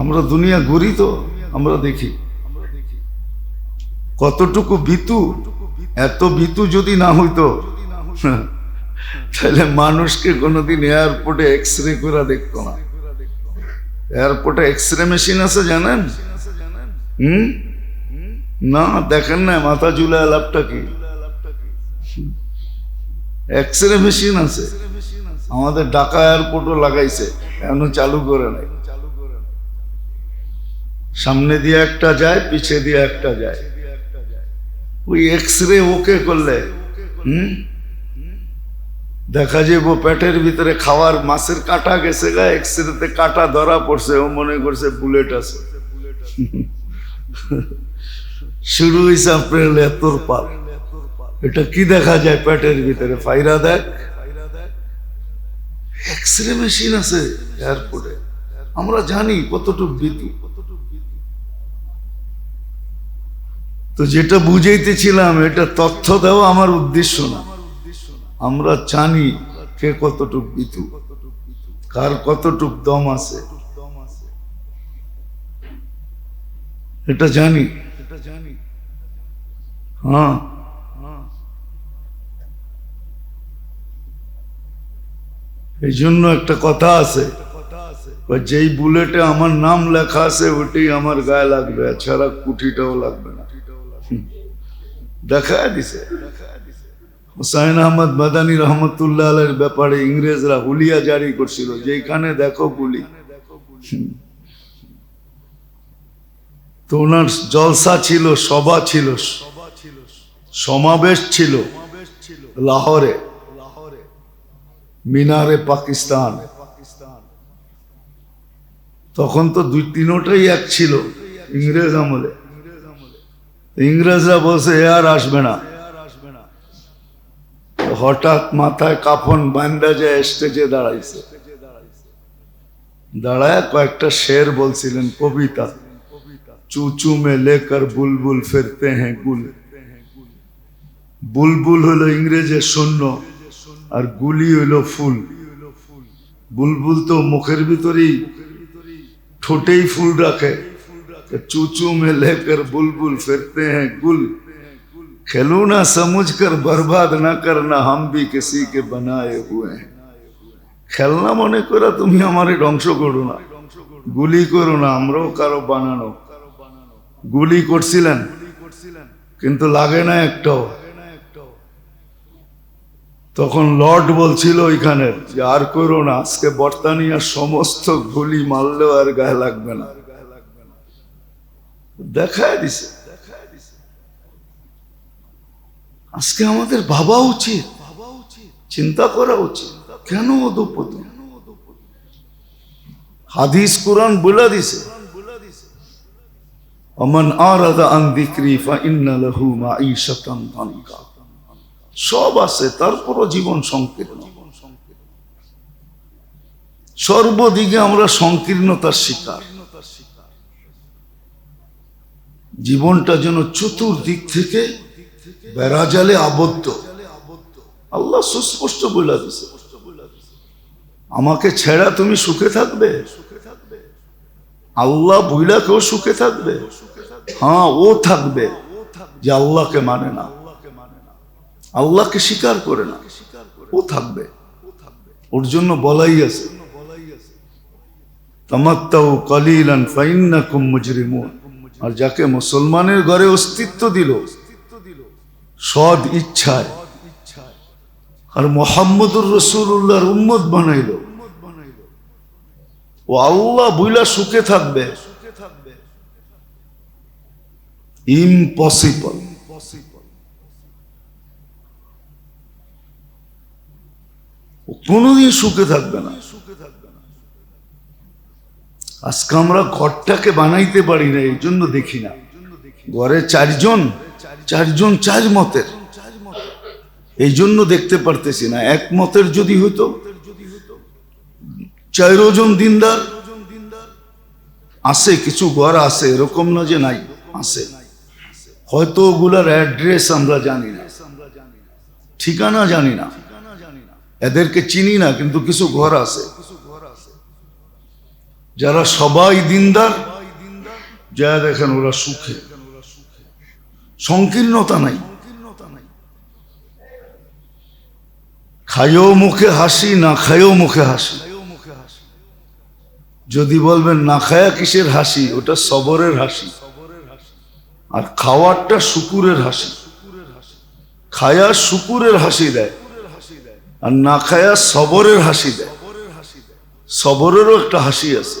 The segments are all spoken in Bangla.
আমরা দুনিয়া ঘুরি তো, আমরা দেখি। কতটুকু বিতু এত বিতু যদি না হইতো, তাহলে মানুষকে কোনোদিন এয়ারপোর্টে এক্স রে করে দেখতো না। এয়ারপোর্টে এক্স রে মেশিন আছে জানেন? হুম? না, দেখেন না, মাথা ঝুলায় লাভটা কি? এক্স রে মেশিন আছে। আমাদের ঢাকা এয়ারপোর্টও লাগাইছে, এখনও চালু করে নাই। সামনে দিয়ে একটা যায়, পিছে দিয়ে একটা যায়। ওই এক্স রে ওকে করলে, হুম? দেখা যাব পেটের ভিতরে খাওয়ার মাছের কাটা গেছে গা এক্স রেতে কাটা ধরা পড়ছে, ও মনে করছে বুলেট আছে। শুরু হয়েছে আপনার এতর পাল। এটা কি দেখা যায় পেটের ভিতরে? ফাইরা দেখ। এক্স রে মেশিন আছে এয়ারপোর্টে আমরা জানি কতটুকু বিধি তো যেটা বুঝাইতেছিলাম, এটা তথ্য দেওয়া আমার উদ্দেশ্য না। আমরা জানি কে কতটুক বিতু, কার কতটুক দম আছে। এটা জানি। হ্যাঁ। এই জন্য একটা কথা আছে। যেই বুলেটে আমার নাম লেখা আছে ওটাই আমার গায়ে লাগবে ছাড়া কুঠিটাও লাগবে দেখা দিছে। হুসাইন আহমদ মাদানী রহমতুল্লাহ আলের ব্যাপারে ইংরেজরা হুলিয়া জারি করছিল যেখানে দেখো গুলি। তো ওনার জলসা ছিল, সভা ছিল, সমাবেশ ছিল লাহোরে, মিনারে পাকিস্তান। তখন তো দুই তিনোটাই এক ছিল ইংরেজ আমলে। ইংরেজরা বলছে, এ আর আসবে না। হঠাৎ মাথায় কাফন বান্দা যায় স্টেজে দাঁড়াইছে। দাঁড়ায় কয়েকটা শের বলছিলেন, কবিতা, চুচু মে লেকর বুলবুল ফিরতে হ্যাঁ গুল। বুলবুল হলো ইংরেজে শূন্য আর গুলি হইল ফুল। বুলবুল তো মুখের ভিতরেই ঠোঁটেই ফুল রাখে। चूचू में लेकर बुलबुल फिरते हैं गुल खेलू ना समझ कर बर्बाद ना करना हम भी किसी के बनाए हुए हैं খেলনা মনে করে তুমি আমার ধ্বংস করো না গুলি করো না আমরাও কারো বানানো গুলি করছিলেন কিন্তু লাগে না একটাও তখন লর্ড বলছিল ওইখানে যে আর করো না আজকে বর্তানিয়ার সমস্ত গুলি মারলেও আর গায়ে লাগবে না দেখায় দিছে। আজকে আমাদের ভাবা উচিত, চিন্তা করা উচিত, কেন অধপতি হাদিস কোরআন বলে দিছে, অমন আরাদা সব আছে, তারপরও জীবন সংকীর্ণ। সর্বদিকে আমরা সংকীর্ণতার শিকার। জীবনটা যেন চতুর্দিক থেকে বেড়াজালে আবদ্ধ। আল্লাহ সুস্পষ্ট বলে দিছে। আমাকে ছেড়া তুমি সুখে থাকবে? আল্লাহ বইলা কেউ সুখে থাকবে? হ্যাঁ ও থাকবে যে আল্লাহকে মানে না। আল্লাহকে স্বীকার করে না। ও থাকবে। ওর জন্য বলাই আছে। তামাত্তাউ কালিলান ফাইন্নাকুম মুজরিমুন। আর যাকে মুসলমানের ঘরে অস্তিত্ব দিল সদ ইচ্ছায়, আর মোহাম্মদুর রসুল্লাহর উম্মত বানাইল। ও আল্লাহ বুইলা সুখে থাকবে। ইম্পসিবল কোনোদিন সুখে থাকবে না। আজকে আমরা ঘরটাকে বানাইতে পারি না, এই জন্য দেখি না। ঘরে চারজন চারজন চার মতের এই জন্য দেখতে পারতেছি না এক মতের যদি হইতো, চারজন দিনদার, আছে, কিছু ঘর আছে, এরকম না যে নাই, আছে। হয়তো ওগুলার অ্যাড্রেস আমরা জানি না, ঠিকানা জানি না। এদেরকে চিনি না, কিন্তু কিছু ঘর আছে। যারা সবাই দিনদার যা দেখেন ওরা সুখে। সংকীর্ণতা নাই। খায়ও মুখে হাসি, না খায়ও মুখে হাসি। যদি বলবেন না খায়া কিসের হাসি? ওটা সবরের হাসি। আর খাওয়ারটা শুকুরের হাসি। খায়া শুকুরের হাসি দেয়। আর না খায়া সবরের হাসি দেয়। সবরেরও একটা হাসি আছে।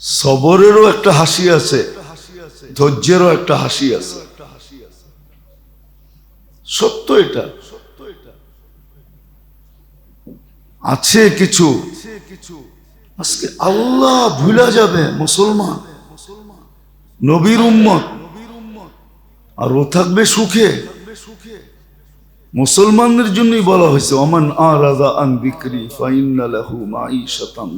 সবরেরও একটা হাসি আছে, ধৈর্যেরও একটা হাসি আছে। সত্য এটা। আছে কিছু। আজকে আল্লাহ ভুলা যাবে মুসলমান। নবীর উম্মত। আর ও থাকবে সুখে। মুসলমানদের জন্যই বলা হয়েছে অমান আরাদা আন বিক্রি, ফাইন্না লাহু মাঈশাতান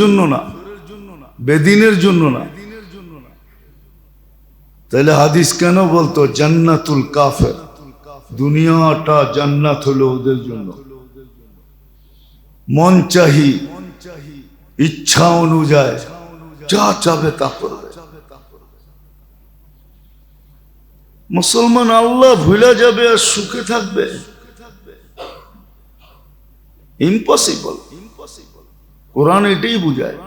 জন্য না, বেদিনের জন্য না। তাহলে হাদিস কেন বলতো, জান্নাতুল কাফের, দুনিয়াটা জান্নাত হলো ওদের জন্য। মন চাহি, ইচ্ছা অনুযায়ী যা চাবে তা করবে মুসলমান আল্লাহ ভুলে যাবে আর সুখে থাকবে। ইম্পসিবল কোরআন এটাই বুঝায়।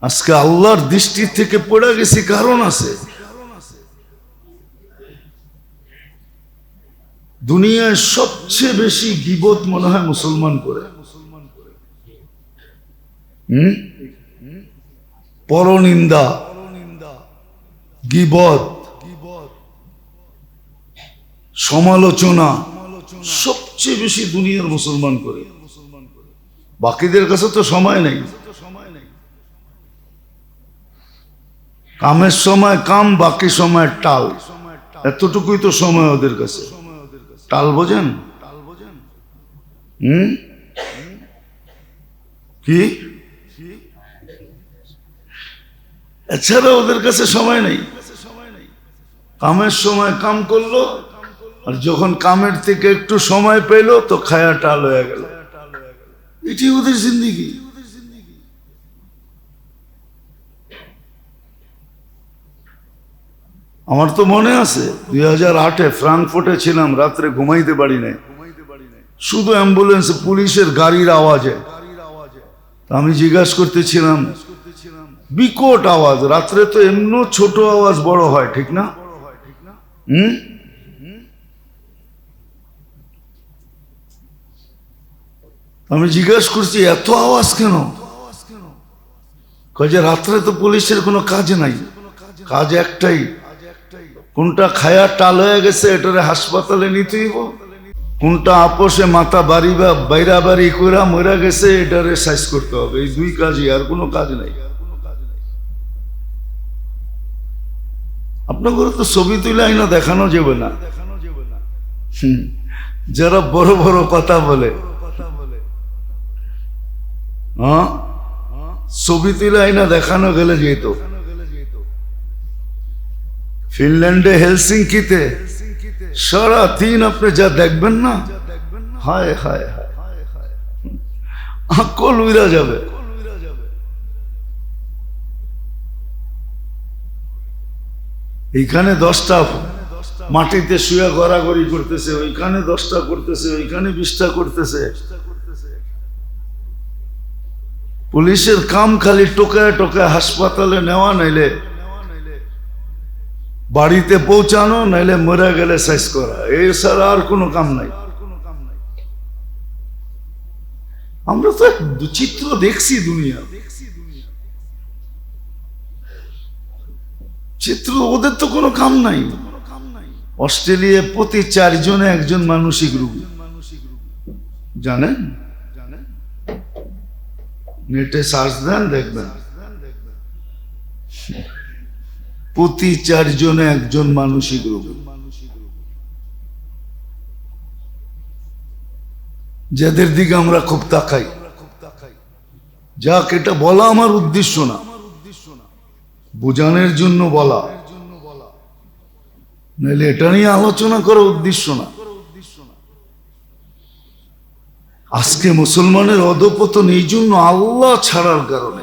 আজকে আল্লাহর দৃষ্টি থেকে পড়ে গেছি কারণ আছে। দুনিয়ায় সবচেয়ে বেশি গিবত মনে হয় মুসলমান করে। হুম? পরনিন্দা গিবত সমালোচনা সবচেয়ে বেশি দুনিয়ার মুসলমান করে। বাকিদের কাছে তো সময় নেই। কামের সময় কাম, বাকি সময় টাল। এতটুকুই তো সময় ওদের কাছে। টাল বোঝেন? হুম? কি? এছাড়া ওদের কাছে সময় নেই। কামের সময় কাম করল, আর যখন কামের থেকে একটু সময় পেল, তো খায়া টাল হয়ে গেল। এটি ওদের জিন্দিগি। আমার তো মনে আছে, দুই হাজার আটে ফ্রাঙ্কফুর্টে ছিলাম, রাত্রে ঘুমাইতে পারি নাই। শুধু অ্যাম্বুলেন্স পুলিশের গাড়ির আওয়াজে। আমি জিজ্ঞাসা করতেছিলাম বিকট আওয়াজ। রাত্রে তো এমন ছোট আওয়াজ, বড় হয়, ঠিক না? আমি জিজ্ঞাসা করছি, এত আওয়াজ কেন? যে রাত্রে তো পুলিশের কোনো কাজ নাই। কাজ একটাই। কোনটা খায়া টাল হয়ে গেছে, এটারে হাসপাতালে নিতে হইব। কোনটা আপোষে মাথা বাড়ি বা বাইরা বাড়ি কইরা মরা গেছে, এটারে সাইজ করতে হবে। এই দুই কাজই, আর কোনো কাজ নাই। আপনাদের তো ছবি তুলে আইনা দেখানো যাবে না। যারা বড় বড় কথা বলে। হ্যাঁ? ছবি তুলে আইনা দেখানো গেলে যেত। ফিনল্যান্ডে হেলসিংকিতে সারা দিন আপনি যা দেখবেন না, হায় হায় হায়। আকল উইরা যাবে। এইখানে দশটা মাটিতে শুয়ে গড়াগড়ি করতেছে, ওইখানে দশটা করতেছে, ওইখানে বিশটা করতেছে। পুলিশের কাম খালি টোকায় টোকায় হাসপাতালে নেওয়া, নাইলে বাড়িতে পৌঁছানো, নাইলে মরে গেলে সাইজ করা। এই ছাড়া আর কোনো কাম নাই। আমরা তো এক চিত্র দেখছি দুনিয়া। চিত্র, ওদের তো কোনো কাম নাই। অস্ট্রেলিয়া প্রতি চারজনে একজন মানসিক রোগী। জানেন? নেটে সার্চ দেন, দেখবেন। প্রতি চারজনে একজন মানসিক রোগী। যাদের দিকে আমরা খুব তাকাই। যাক, এটা বলা আমার উদ্দেশ্য না। বোঝানোর জন্য বলা। নাহলে এটা নিয়ে আলোচনা করার উদ্দেশ্য না। আজকে মুসলমানের অধপতন এই জন্য আল্লাহ ছাড়ার কারণে।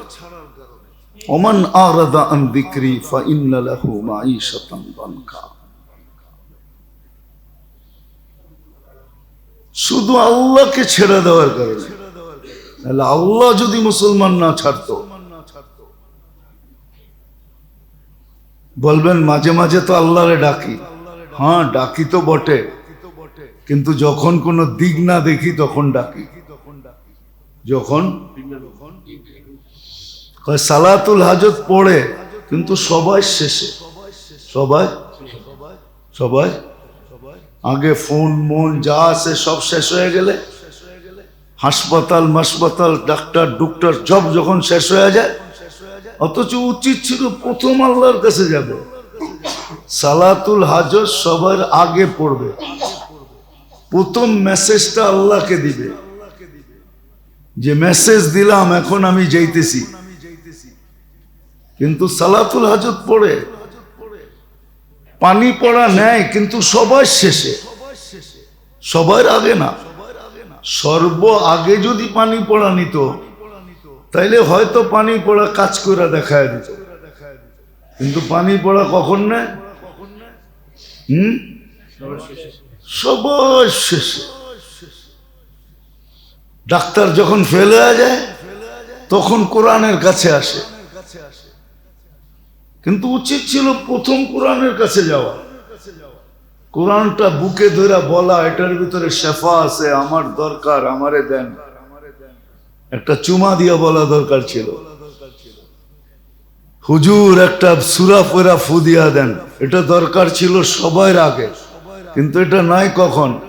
ওমান আরাদা আন বিক্রি ফা ইন্না লাহু মাঈশাতান দানকা। শুধু আল্লাহকে ছেড়ে দেওয়ার কারণে। নাহলে আল্লাহ যদি মুসলমান না ছাড়তো বলবেন, মাঝে মাঝে তো আল্লাহরে ডাকি। হ্যাঁ ডাকি তো বটে। কিন্তু যখন কোনো দিক না দেখি, তখন ডাকি। যখন সালাতুল হাজত পড়ে, কিন্তু সবাই শেষে। সবাই? সবাই? আগে ফোন, মন যা আছে সব শেষ হয়ে গেলে? হাসপাতাল, মাসপাতাল, ডাক্তার ডুক্তার সব যখন শেষ হয়ে যায় অথচ উচিত ছিল প্রথম আল্লাহর কাছে যাবে। সালাতুল হাজত সবার আগে পড়বে। প্রথম মেসেজটা আল্লাহকে দিবে। যে মেসেজ দিলাম, এখন আমি যাইতেছি। কিন্তু সালাতুল হাজত পড়ে। পানি পড়া নেয়, কিন্তু সবার শেষে। সবার আগে না। সর্ব আগে যদি পানি পড়া নিত তাইলে হয়তো পানি পড়া কাজ করে দেখায় দিত। কিন্তু পানি পড়া কখন নেয় হুম? শেষে। ডাক্তার যখন ফেল যায়, তখন কোরআনের কাছে আসে। কিন্তু উচিত ছিল প্রথম কোরআনের কাছে যাওয়া। কোরআনটা বুকে ধরে বলা, এটার ভিতরে শেফা আছে, আমার দরকার, আমারে দেন। একটা চুমা দিয়া বলা দরকার ছিল। হুজুর, একটা সুরা ফেরা ফু দিয়া দেন। এটা দরকার ছিল সবার আগে, কিন্তু এটা নাই কখন?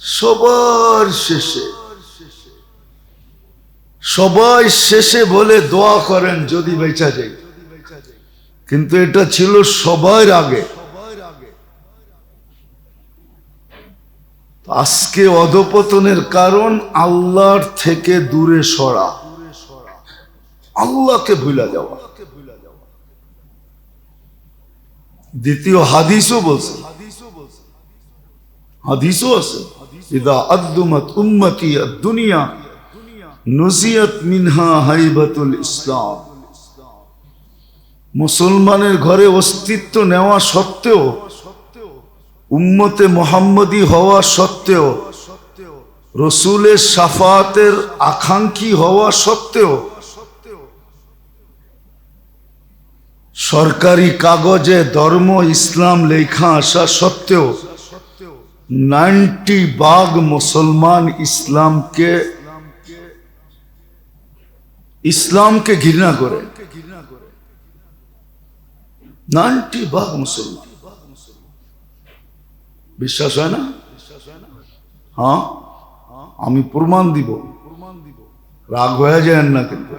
সবার শেষে। সবাই শেষে বলে দোয়া করেন যদি বেচা যায়। কিন্তু এটা ছিল সবার আগে। আজকে অধপতনের কারণ আল্লাহর থেকে দূরে সরা। আল্লাহকে ভুলা যাওয়া। দ্বিতীয় হাদিসও বলছে। হাদিসও আছে। মুসলমানের ঘরে অস্তিত্ব নেওয়া সত্ত্বেও উম্মতে মোহাম্মদী হওয়া সত্ত্বেও, রসুলের সাফাতের আকাঙ্ক্ষী হওয়া সত্ত্বেও, সরকারি কাগজে ধর্ম ইসলাম লেখা আসা সত্ত্বেও, নাইনটি বাগ মুসলমান ইসলামকে ইসলামকে ঘৃণা করে। নাইনটি ভাগ মুসলমান। বিশ্বাস হয় না? হ্যাঁ? আমি প্রমাণ দিব। রাগ হয়ে যায় না কিন্তু।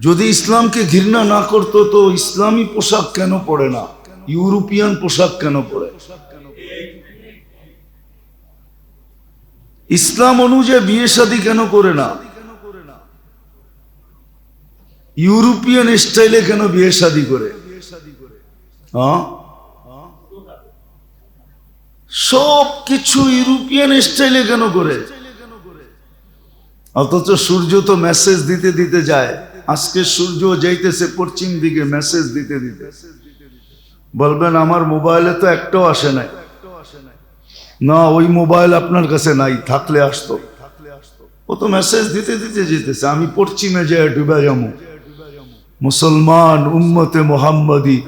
যদি ইসলামকে ঘৃণা না করতো, তো ইসলামী পোশাক কেন পড়ে না? ইউরোপিয়ান পোশাক কেন পড়ে ইসলাম অনুযায়ী বিয়ে শাদী কেন করে না? ইউরোপিয়ান স্টাইলে কেন বিয়ে শাদী করে? হ্যাঁ? সব কিছু ইউরোপিয়ান স্টাইলে কেন করে? অথচ সূর্য তো মেসেজ দিতে দিতে যায়। আজকে সূর্য যাইতেছে পশ্চিম দিকে মেসেজ দিতে দিতে। বলবেন, আমার মোবাইলে তো একটাও আসে নাই। না, ওই মোবাইল আপনার কাছে নাই, থাকলে আসতো। ও তো মেসেজ দিতে দিতে যেতেছে, আমি পশ্চিমে যাই ডুবে যাব। মুসলমান উম্মতে মোহাম্মদী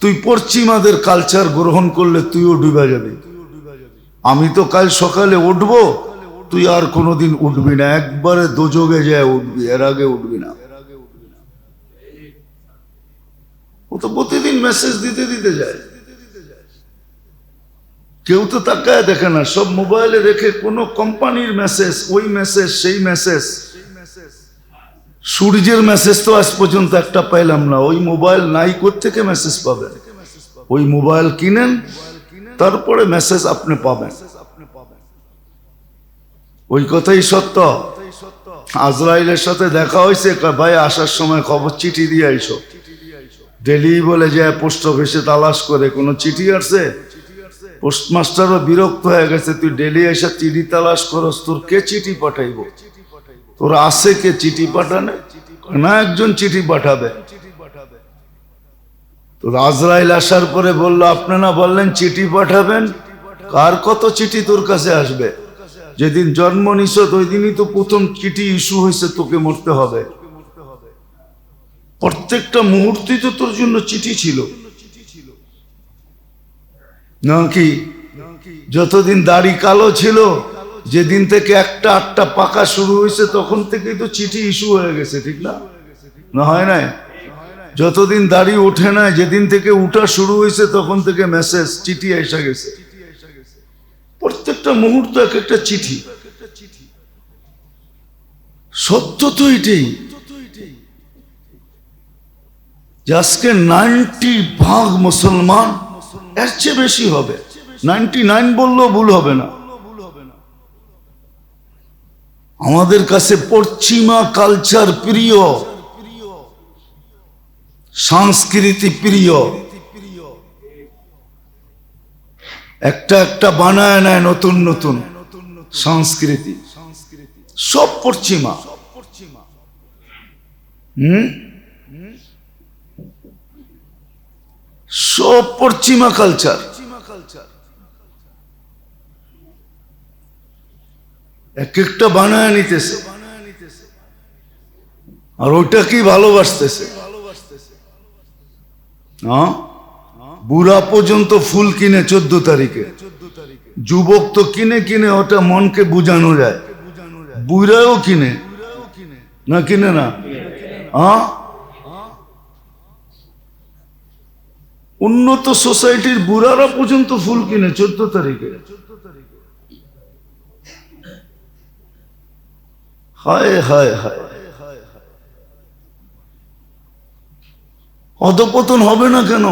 তুই পশ্চিমাদের কালচার গ্রহণ করলে তুইও ডুবে যাবি। আমি তো কাল সকালে উঠবো, তুই আর কোনোদিন উঠবি না। একবারে দোযোগে যায় উঠবি, এর আগে উঠবি না। ও তো প্রতিদিন মেসেজ দিতে দিতে যায়। কেউ তো তাকায় দেখে না, সব মোবাইলে রেখে কোনো কোম্পানির মেসেজ ওই মেসেজ সেই মেসেজ সূর্যের মেসেজ তো আজ পর্যন্ত একটা পাইলাম না। ওই মোবাইল নাই থেকে মেসেজ পাবেন? ওই মোবাইল কিনেন, তারপরে মেসেজ আপনি পাবেন। ওই কথাই সত্য। আজরাইলের সাথে দেখা হয়েছে ভাই, আসার সময় খবর চিঠি দিয়ে আইসো। ডেলি বলে যে, পোস্ট অফিসে তালাশ করে, কোনো চিঠি আসছে? পোস্টমাস্টারও বিরক্ত হয়ে গেছে, তুই ডেলি এসে চিঠি তালাশ করস, তোর কে চিঠি পাঠাইব? তোর আসে কে চিঠি পাঠানে? না, একজন চিঠি পাঠাবে। তো আসার পরে বলল, আপনারা বললেন চিঠি পাঠাবেন। কার কত চিঠি তোর কাছে আসবে? যেদিন জন্ম নিছ, ওই দিনই তো প্রথম চিঠি ইস্যু হয়েছে, তোকে মরতে হবে। প্রত্যেকটা মুহূর্তেই তো তোর জন্য চিঠি ছিল। নাকি যতদিন দাড়ি কালো ছিল যেদিন থেকে একটা আটটা পাকা শুরু হয়েছে, তখন থেকেই তো চিঠি ইস্যু হয়ে গেছে, ঠিক না? না হয় নাই? যতদিন দাড়ি ওঠে না যেদিন থেকে উঠা শুরু হয়েছে, তখন থেকে মেসেজ চিঠি এসে গেছে। প্রত্যেকটা মুহূর্ত এক একটা চিঠি। সত্য তো এটাই যে আজকে নাইনটি ভাগ মুসলমান, এর চেয়ে বেশি হবে। নাইনটি নাইন বললেও ভুল হবে না। আমাদের কাছে পশ্চিমা কালচার প্রিয়, সংস্কৃতি প্রিয়। একটা একটা বানায় নেয় নতুন নতুন সংস্কৃতি। সব পশ্চিমা। হুম? সব পশ্চিমা কালচার এক একটা বানায় নিতেছে। আর ওইটাকেই ভালোবাসতেছে? হ্যাঁ? বুড়া পর্যন্ত ফুল কিনে চোদ্দ তারিখে। যুবক তো কিনে কিনে ওটা মনকে বুঝানো যায়। বুড়াও কিনে। না কিনে না? উন্নত সোসাইটির বুড়ারা পর্যন্ত ফুল কিনে চোদ্দ তারিখে। হায় হায় হায়। অধপতন হবে না কেন?